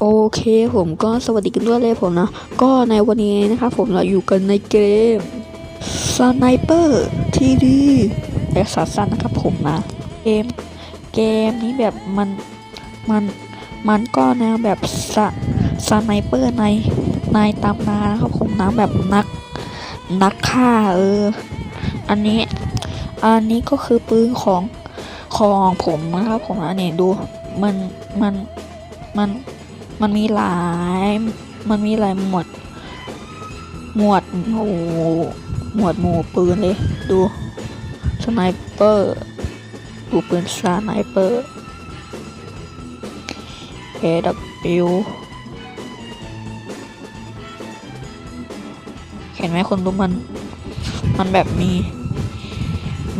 โอเคผมก็สวัสดีกันด้วยเลยผมนะ ก็ในวันนี้นะครับผมเราอยู่กันในเกม Sniper ทีดีแอคสั้นนะครับผมนะ เกมเกมนี้แบบมันมันมันก็แนวแบบสสไนเปอร์ในในตำนานนะครับผมนะแบบนักนักฆ่าเออ อันนี้อันนี้ก็คือปืนของของผมนะครับผมนะเนี่ยดูมันมันมัน มันมีหลาย มันมีหลายหมวด หมวดโอ้โหหมวดหมู่ปืนเลย ดูสไนเปอร์ดูปืนสไนเปอร์ AW เห็นไหมคนดูมัน มันแบบมี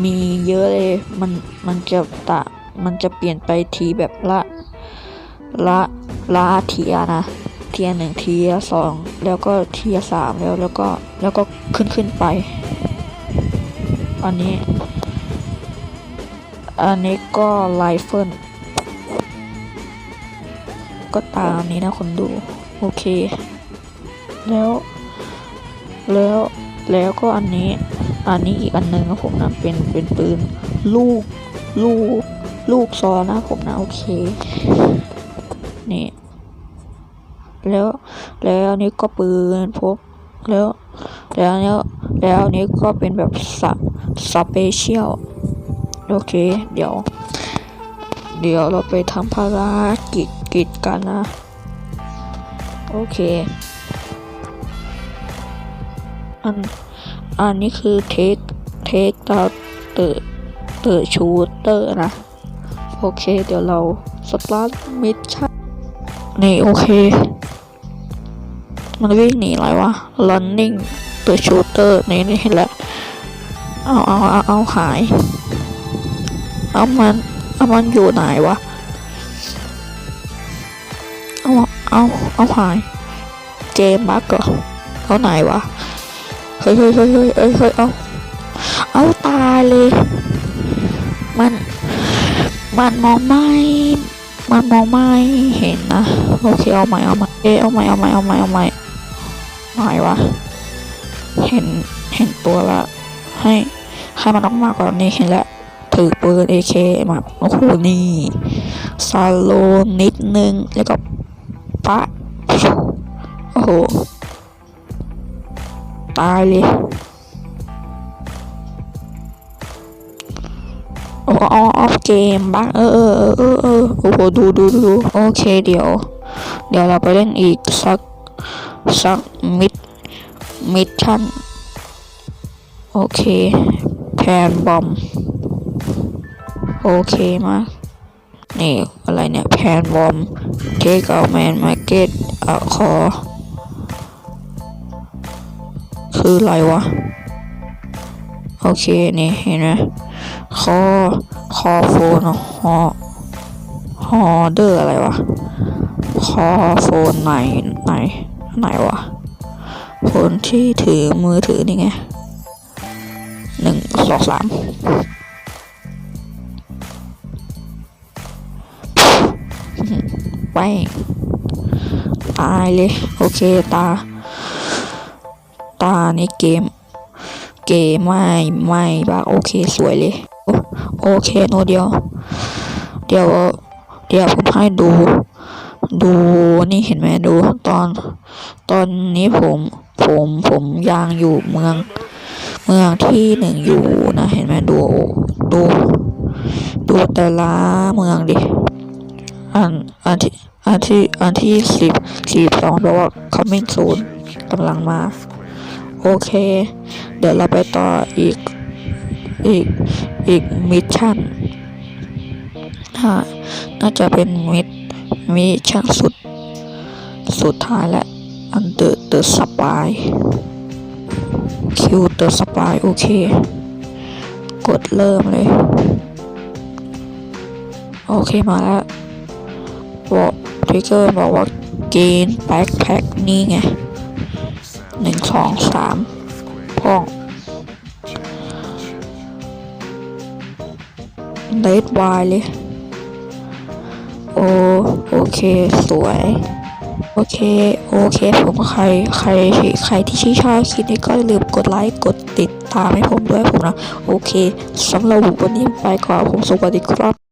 มีเยอะเลย มัน มันจะตะ มันจะเปลี่ยนไปทีแบบละ ละ ละเทียนะ เทียหนึ่งเทียสองแล้วก็เทียสามแล้วแล้วก็แล้วก็ขึ้นขึ้นไป อันนี้ อันนี้ก็ไลเฟิลก็ตามนี้นะคนดู โอเค แล้ว แล้วแล้วก็อันนี้ อันนี้อีกอันหนึ่งนะผมนะเป็นเป็นปืน ลูก ลูก ลูกซอนนะผมนะ โอเค นี่แล้วแล้วนี้ก็ปืนพกแล้วแล้วเนี้ยแล้วนี้ก็เป็นแบบสสเปเชียลโอเค เดี๋ยว เดี๋ยวเราไปทำภารกิจกิจกันนะ โอเค อันอันนี้คือเทคเทคตาเตอร์เตอร์ชูเตอร์นะ โอเค เดี๋ยวเราสตาร์ทมิชชั่น นี่โอเค มันวิ่งหนีอะไรวะ running the shooter นี่นี่เห็นแล้วเอาเอาเอาเอาหาย เอามันเอามันอยู่ไหนวะ เอาเอาเอาหาย เจมบักเหรอเอาไหนวะ เฮ้ยเฮ้ยเฮ้ยเฮ้ยเฮ้ยเฮ้ยเอาเอาตายเลย มัน มันมองไม่ มันมองไม่เห็นนะโอเคเอาใหม่เอาใหม่เอเอาใหม่เอาใหม่เอาใหม่เอาใหม่หายวะเห็นเห็นตัวละให้ให้มันออกมากกว่านี้เห็นแล้วถือปืน AK มาโอ้โหนี่ซาโลนิดนึงแล้วก็ปะโอ้โหตายเลย อ้ออฟเกมบ้างเออเออเออเออโอ้โหดูดูดูโอเคเดี๋ยว เดี๋ยวเราไปเล่นอีกสักสักมิดมิดชั่นโอเคแพนบอมโอเคมากนี่อะไรเนี่ยแพนบอมเทคเอาแมนมาเก็ตอะคอคืออะไรวะ โอเค นี่เห็นไหม คอ คอโฟนฮอฮอเดอร์อะไรวะ คอโฟนไหนไหนไหนวะ คนที่ถือมือถือนี่ไงหนึ่งสองสามไปตายเลย โอเคตา ตาในเกม เกมไม่ ไม่บ้าโอเค สวยเลย โอเคโนเดียว เดี๋ยว เดี๋ยวผมให้ดู ดูนี่เห็นไหมดู ตอน ตอนนี้ผมผมผมยังอยู่เมือง เมืองที่หนึ่งอยู่นะเห็นไหมดูดู ดูแต่ละเมืองดิอันอันที่อันที่อันที่สิบสิบสองแปลว่า coming soon กำลังมา โอเค เดี๋ยวเราไปต่ออีกอีก อีกมิชชั่นน่าน่าจะเป็นมิชมิชชั่นสุด สุดท้ายและอันเดอร์เดอะสปายคิวเดอะสปายโอเค กดเริ่มเลย โอเคมาแล้วบอกทริกเกอร์บอกว่าเกณฑ์แบ็คแพ็คนี่ไงหนึ่งสองสามพ่อง เลดวายเลย โอโอเค สวย โอเค โอเค ผมใครใครใครที่ชื่นชอบคลิปนี้ก็อย่าลืมกดไลค์กดติดตามให้ผมด้วยผมนะ โอเคสำหรับวันนี้ไปก่อนผมสวัสดีครับ